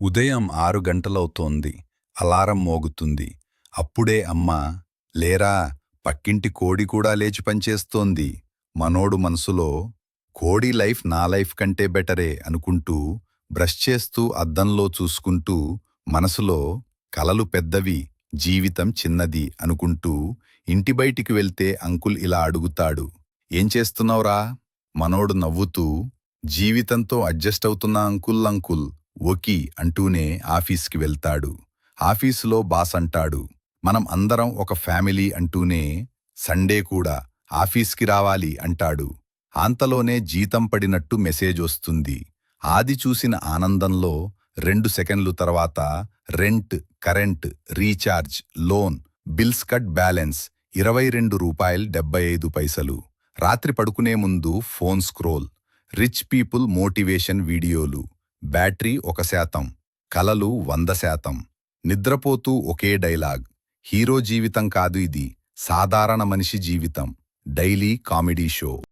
ఉదయం ఆరు గంటలవుతోంది. అలారం మోగుతుంది. అప్పుడే అమ్మ లేరా పక్కింటి కోడి కూడా లేచి పనిచేస్తోంది. మనోడు మనసులో కోడి లైఫ్ నా లైఫ్ కంటే బెటరే అనుకుంటూ బ్రష్ చేస్తూ అద్దంలో చూసుకుంటూ మనసులో కలలు పెద్దవి జీవితం చిన్నది అనుకుంటూ ఇంటి బయటికి వెళ్తే అంకుల్ ఇలా అడుగుతాడు ఏం చేస్తున్నావురా? మనోడు నవ్వుతూ జీవితంతో అడ్జస్ట్ అవుతున్నా అంకుల్ అంకుల్. ఓకి అంటూనే ఆఫీస్కి వెళ్తాడు. ఆఫీసులో బాస్ అంటాడు మనం అందరం ఒక ఫ్యామిలీ అంటూనే సండే కూడా ఆఫీస్కి రావాలి అంటాడు. అంతలోనే జీతం పడినట్టు మెసేజ్ వస్తుంది. ఆది చూసిన ఆనందంలో రెండు సెకండ్లు తర్వాత rent current recharge loan bills cut balance ఇరవై రెండు రూపాయలు డెబ్బై ఐదు పైసలు. రాత్రి పడుకునే ముందు phone scroll rich people motivation వీడియోలు. బ్యాటరీ ఒక శాతం కలలు వంద శాతం. నిద్రపోతూ ఒకే డైలాగ్ హీరో జీవితం కాదు ఇది సాధారణ మనిషి జీవితం. Daily comedy show.